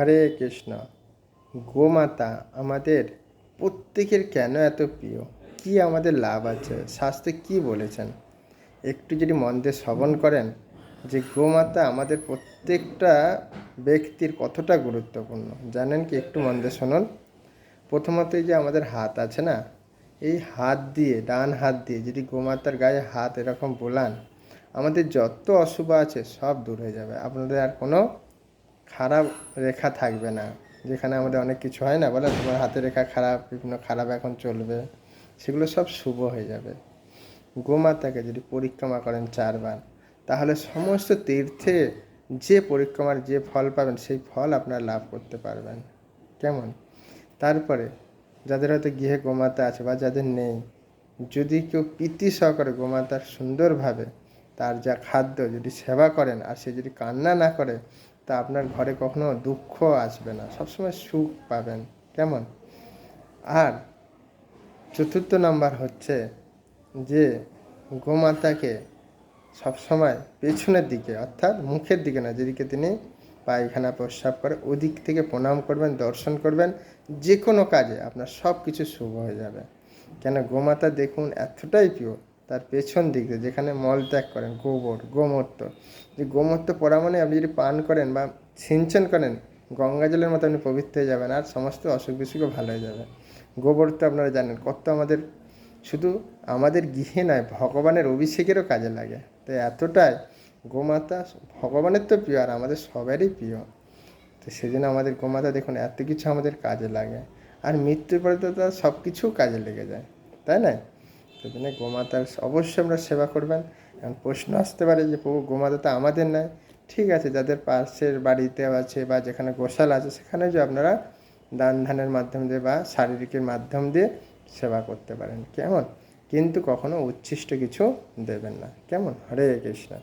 হরে কৃষ্ণ। গোমাতা, আমাদের প্রত্যেকের কেন এত প্রিয়? কি আমাদের লাভ আছে? শাস্ত্রে কি বলেছেন? একটু যদি মন দিয়ে শ্রবণ করেন যে গোমাতা আমাদের প্রত্যেকটা ব্যক্তির কতটা গুরুত্বপূর্ণ। জানেন কি? একটু মন দিয়ে শুনুন। প্রথমত যে আমাদের হাত আছে না? এই হাত দিয়ে, ডান হাত দিয়ে যদি গোমাতার গায়ে হাত এরকম বোলান, আমাদের যত অশুভ আছে সব দূর হয়ে যাবে। আপনাদের আর কোনো খারাপ রেখা থাকবে না। যেখানে আমাদের অনেক কিছু হয় না, বলে তোমার হাতে রেখা খারাপ, বিভিন্ন খারাপ এখন চলবে। সেগুলো সব শুভ হয়ে যাবে। গোমাতাকে যদি পরিক্রমা করেন চারবার, তাহলে সমস্ত তীর্থে যে পরিক্রমার যে ফল পাবেন, সেই ফল আপনারা লাভ করতে পারবেন। কেমন? তারপরে, যাদের হয়তো গৃহে গোমাতা আছে বা যাদের নেই, যদি কেউ প্রীতি সহকারে গোমাতার সুন্দরভাবে তার যা খাদ্য যদি সেবা করেন, আর সে যদি কান্না না করে তা আপনার ঘরে কখনো দুঃখ আসবে না। সবসময় সুখ পাবেন। কেমন? আর চতুর্থ নাম্বার হচ্ছে যে, গোমাতাকে সবসময় পেছনের দিকে, অর্থাৎ মুখের দিকে না যেদিকে তিনি পায়খানা, প্রস্রাব করে, ওদিক থেকে প্রণাম করবেন, দর্শন করবেন যে কোনো কাজে আপনার সব কিছু শুভ হয়ে যাবে। কেন? গোমাতা দেখুন এতটাই প্রিয় তার পেছন দিক দিয়ে, যেখানে মল ত্যাগ করেন, গোবর গোমূত্র যে গোমূত্র পড়া মানে আপনি যদি পান করেন বা সিঞ্চন করেন, গঙ্গা জলের মতো আপনি পবিত্র হয়ে যাবেন আর সমস্ত অসুখ বিসুখও ভালো হয়ে যাবে। গোবর তো আপনারা জানেন, কত আমাদের, শুধু আমাদের গৃহে নয়, ভগবানের অভিষেকেরও কাজে লাগে। তো এতটাই, গোমাতা ভগবানের তো প্রিয় আর আমাদের সবারই প্রিয়। তো সেজন্য আমাদের গোমাতা দেখুন, এত কিছু আমাদের কাজে লাগে। আর মৃত্যুর পরে তো তার সব কিছু কাজে লেগে যায়, তাই না? সেজন্য গোমাতার অবশ্যই আমরা সেবা করবেন। এখন প্রশ্ন আসতে পারে যে, প্রভু গোমাতা তো আমাদের নয়। ঠিক আছে, যাদের পাশের বাড়িতে আছে বা যেখানে গোশাল আছে, সেখানে যে আপনারা দান ধানের মাধ্যম দিয়ে বা শারীরিকের মাধ্যম দিয়ে সেবা করতে পারেন। কেমন? কিন্তু কখনো উচ্ছিষ্ট কিছু দেবেন না। কেমন? হরে কৃষ্ণ।